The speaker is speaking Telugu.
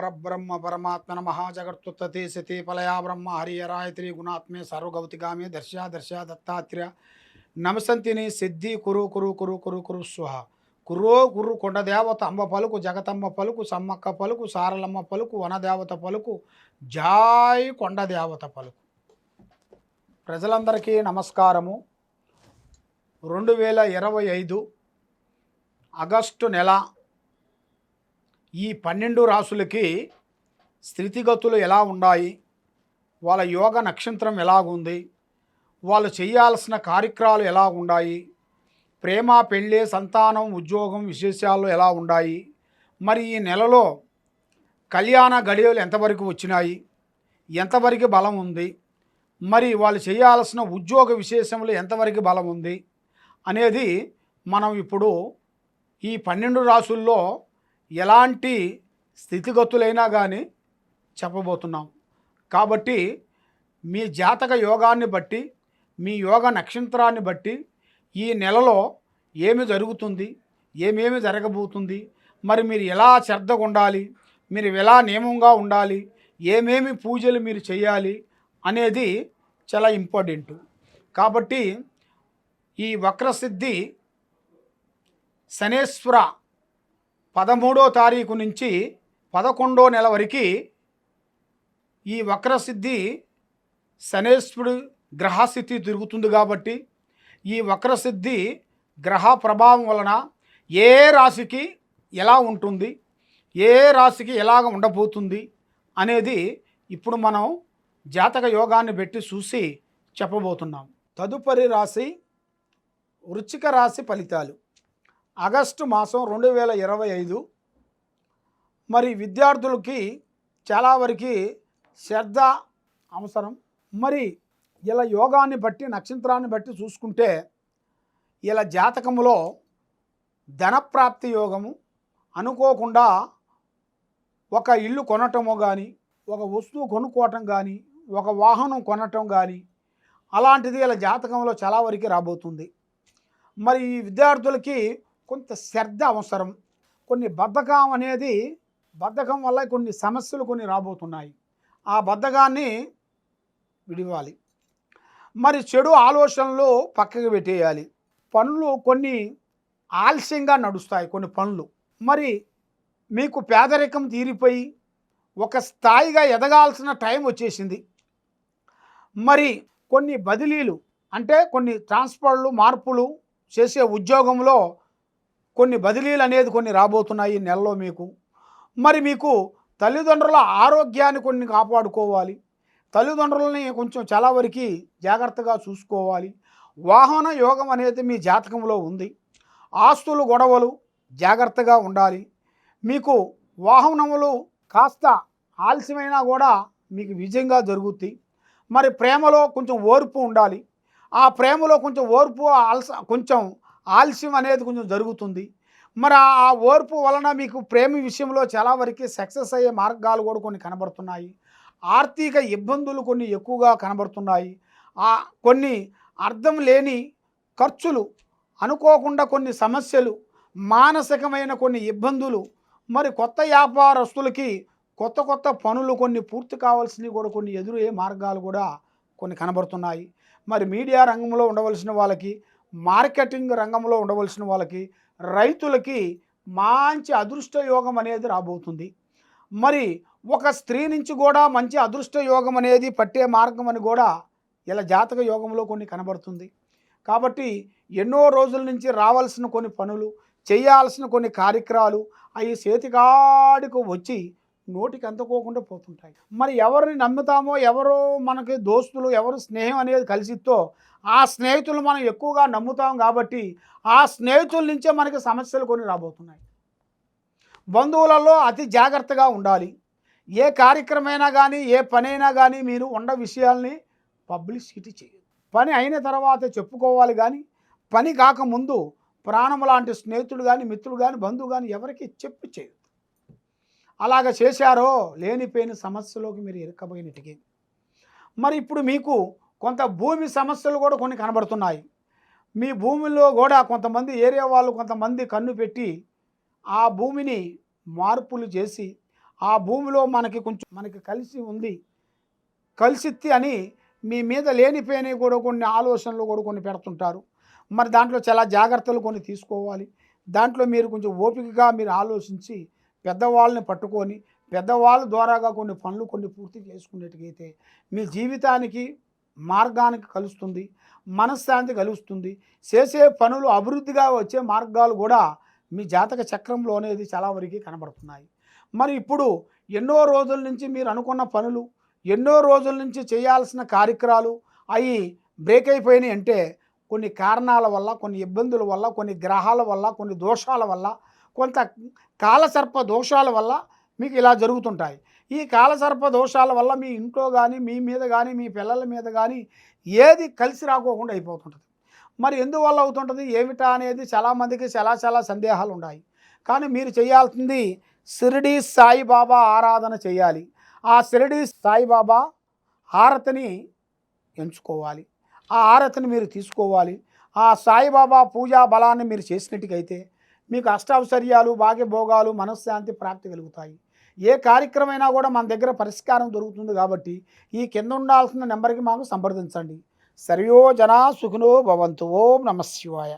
పరబ్రహ్మ పరమాత్మన మహాజగత్తుత్తే శతి పలయా బ్రహ్మ హరియరాయత్రి గుణాత్మే సర్వగౌతిగామే దర్శ దర్శ దత్తాత్రేయ. నమసంతిని సిద్ధి కురు కురు కురు కురు కురు స్వహ. కుర్రో కుర్రు కొండదేవత అంబ పలుకు జగతమ్మ పలుకు సమ్మక్క పలుకు సారలమ్మ పలుకు వనదేవత పలుకు జాయ్ కొండదేవత పలుకు. ప్రజలందరికీ నమస్కారము. రెండు వేల ఇరవై ఐదు ఆగస్టు నెల ఈ పన్నెండు రాసులకి స్థితిగతులు ఎలా ఉన్నాయి? వాళ్ళ యోగ నక్షత్రం ఎలాగుంది? వాళ్ళు చేయాల్సిన కార్యక్రమాలు ఎలా ఉన్నాయి? ప్రేమ పెళ్ళి సంతానం ఉద్యోగం విశేషాలు ఎలా ఉన్నాయి? మరి ఈ నెలలో కళ్యాణ గడియలు ఎంతవరకు వచ్చినాయి? ఎంతవరకు బలం ఉంది? మరి వాళ్ళు చేయాల్సిన ఉద్యోగ విశేషములు ఎంతవరకు బలం ఉంది? అనేది మనం ఇప్పుడు ఈ పన్నెండు రాసుల్లో ఎలాంటి స్థితిగతులైనా కానీ చెప్పబోతున్నాం. కాబట్టి మీ జాతక యోగాన్ని బట్టి మీ యోగ నక్షత్రాన్ని బట్టి ఈ నెలలో ఏమి జరుగుతుంది ఏమేమి జరగబోతుంది మరి మీరు ఎలా శ్రద్ధగా ఉండాలి మీరు ఎలా నియమంగా ఉండాలి ఏమేమి పూజలు మీరు చేయాలి అనేది చాలా ఇంపార్టెంట్. కాబట్టి ఈ వక్రసిద్ధి శనేశ్వర పదమూడో తారీఖు నుంచి పదకొండో నెల వరకు ఈ వక్రసిద్ధి శనేశ్వరుడు గ్రహస్థితి తిరుగుతుంది కాబట్టి ఈ వక్రసిద్ధి గ్రహ ప్రభావం వలన ఏ రాశికి ఎలా ఉంటుంది ఏ రాశికి ఎలాగ ఉండబోతుంది అనేది ఇప్పుడు మనం జాతక యోగాన్ని పెట్టి చూసి చెప్పబోతున్నాం. తదుపరి రాశి వృచ్చిక రాశి ఫలితాలు. ఆగస్టు మాసం రెండు వేల ఇరవై ఐదు మరి విద్యార్థులకి చాలా వరకు శ్రద్ధ అవసరం. మరి ఇలా యోగాన్ని బట్టి నక్షత్రాన్ని బట్టి చూసుకుంటే ఇలా జాతకములో ధనప్రాప్తి యోగము అనుకోకుండా ఒక ఇల్లు కొనటము కానీ ఒక వస్తువు కొనుక్కోవటం కానీ ఒక వాహనం కొనటం కానీ అలాంటిది ఇలా జాతకంలో చాలా వరకు రాబోతుంది. మరి ఈ విద్యార్థులకి కొంత శ్రద్ధ అవసరం. కొన్ని బద్ధకం అనేది బద్ధకం వల్ల కొన్ని సమస్యలు కొన్ని రాబోతున్నాయి. ఆ బద్ధకాన్ని విడివాలి. మరి చెడు ఆలోచనలు పక్కకు పెట్టేయాలి. పనులు కొన్ని ఆలస్యంగా నడుస్తాయి కొన్ని పనులు. మరి మీకు పేదరికం తీరిపోయి ఒక స్థాయిగా ఎదగాల్సిన టైం వచ్చేసింది. మరి కొన్ని బదిలీలు అంటే కొన్ని ట్రాన్స్ఫర్లు మార్పులు చేసే ఉద్యోగంలో కొన్ని బదిలీలు అనేది కొన్ని రాబోతున్నాయి ఈ నెలలో మీకు. మరి మీకు తల్లిదండ్రుల ఆరోగ్యాన్ని కొన్ని కాపాడుకోవాలి. తల్లిదండ్రులని కొంచెం చాలా వరకు జాగ్రత్తగా చూసుకోవాలి. వాహన యోగం అనేది మీ జాతకంలో ఉంది. ఆస్తులు గొడవలు జాగ్రత్తగా ఉండాలి. మీకు వాహనములు కాస్త ఆలస్యమైనా కూడా మీకు విజయంగా జరుగుద్ది. మరి ప్రేమలో కొంచెం ఓర్పు ఉండాలి. ఆ ప్రేమలో కొంచెం ఓర్పు ఆలస కొంచెం ఆలస్యం అనేది కొంచెం జరుగుతుంది. మరి ఆ- ఓర్పు వలన మీకు ప్రేమ విషయంలో చాలా వరకు సక్సెస్ అయ్యే మార్గాలు కూడా కొన్ని కనబడుతున్నాయి. ఆర్థిక ఇబ్బందులు కొన్ని ఎక్కువగా కనబడుతున్నాయి. ఆ కొన్ని అర్థం లేని ఖర్చులు అనుకోకుండా కొన్ని సమస్యలు మానసికమైన కొన్ని ఇబ్బందులు మరి కొత్త వ్యాపారస్తులకి కొత్త కొత్త పనులు కొన్ని పూర్తి కావాల్సినవి కూడా కొన్ని ఎదురయ్యే మార్గాలు కూడా కొన్ని కనబడుతున్నాయి. మరి మీడియా రంగంలో ఉండవలసిన వాళ్ళకి మార్కెటింగ్ రంగంలో ఉండవలసిన వాళ్ళకి రైతులకి మంచి అదృష్ట యోగం అనేది రాబోతుంది. మరి ఒక స్త్రీ నుంచి కూడా మంచి అదృష్ట యోగం అనేది పట్టే మార్గం అని కూడా ఇలా జాతక యోగంలో కొన్ని కనబడుతుంది. కాబట్టి ఎన్నో రోజుల నుంచి రావాల్సిన కొన్ని పనులు చేయాల్సిన కొన్ని కార్యక్రమాలు అవి చేతికాడికి వచ్చి నోటికి అందుకోకుండా పోతుంటాయి. మరి ఎవరిని నమ్ముతామో ఎవరు మనకి దోస్తులు ఎవరు స్నేహం అనేది కలిసితో ఆ స్నేహితులు మనం ఎక్కువగా నమ్ముతాం కాబట్టి ఆ స్నేహితుల నుంచే మనకి సమస్యలు కొన్ని రాబోతున్నాయి. బంధువులలో అతి జాగ్రత్తగా ఉండాలి. ఏ కార్యక్రమైనా కానీ ఏ పనైనా కానీ మీరు ఉండ విషయాల్ని పబ్లిసిటీ చేయదు పని అయిన తర్వాత చెప్పుకోవాలి కానీ పని కాకముందు ప్రాణం లాంటి స్నేహితుడు కానీ మిత్రుడు కానీ బంధువు కానీ ఎవరికి చెప్పి చేయదు అలాగ చేశారో లేనిపోయిన సమస్యలోకి మీరు ఇరుక్కబోయినట్టుకి మరి ఇప్పుడు మీకు కొంత భూమి సమస్యలు కూడా కొన్ని కనబడుతున్నాయి. మీ భూమిలో కూడా కొంతమంది ఏరియా వాళ్ళు కొంతమంది కన్ను పెట్టి ఆ భూమిని మార్పులు చేసి ఆ భూమిలో మనకి కొంచెం మనకి కలిసి ఉంది కలిసిత్తి అని మీ మీద లేనిపోయినవి కూడా కొన్ని ఆలోచనలు కూడా కొన్ని పెడుతుంటారు. మరి దాంట్లో చాలా జాగ్రత్తలు కొన్ని తీసుకోవాలి. దాంట్లో మీరు కొంచెం ఓపికగా మీరు ఆలోచించి పెద్దవాళ్ళని పట్టుకొని పెద్దవాళ్ళ ద్వారాగా కొన్ని పనులు కొన్ని పూర్తి చేసుకునేట్టుకైతే మీ జీవితానికి మార్గానికి కలుస్తుంది మనశ్శాంతి కలుస్తుంది చేసే పనులు అభివృద్ధిగా వచ్చే మార్గాలు కూడా మీ జాతక చక్రంలో అనేది చాలా వరకు కనబడుతున్నాయి. మరి ఇప్పుడు ఎన్నో రోజుల నుంచి మీరు అనుకున్న పనులు ఎన్నో రోజుల నుంచి చేయాల్సిన కార్యక్రమాలు అవి బ్రేక్ అయిపోయినాయి అంటే కొన్ని కారణాల వల్ల కొన్ని ఇబ్బందుల వల్ల కొన్ని గ్రహాల వల్ల కొన్ని దోషాల వల్ల కొంత కాలసర్ప దోషాల వల్ల మీకు ఇలా జరుగుతుంటాయి. ఈ కాలసర్ప దోషాల వల్ల మీ ఇంట్లో కానీ మీ మీద కానీ మీ పిల్లల మీద కానీ ఏది కలిసి రాకోకుండా అయిపోతుంటుంది. మరి ఎందువల్ల అవుతుంటుంది? ఏమిటా అనేది చాలామందికి చాలా చాలా సందేహాలు ఉన్నాయి. కానీ మీరు చేయాల్సింది షిరిడి సాయిబాబా ఆరాధన చేయాలి. ఆ షిరిడి సాయిబాబా హారతిని ఎంచుకోవాలి. ఆ హారతిని మీరు తీసుకోవాలి. ఆ సాయిబాబా పూజా బలాన్ని మీరు చేసినట్టుకైతే మీకు అష్టావసర్యాలు భాగ్యభోగాలు మనశ్శాంతి ప్రాప్తి కలుగుతాయి. ఏ కార్యక్రమైనా కూడా మన దగ్గర పరిష్కారం దొరుకుతుంది కాబట్టి ఈ కింద ఉండాల్సిన నెంబర్కి మాకు సంప్రదించండి. సర్వో జనా సుఖినో భవంతు. ఓం నమశివాయ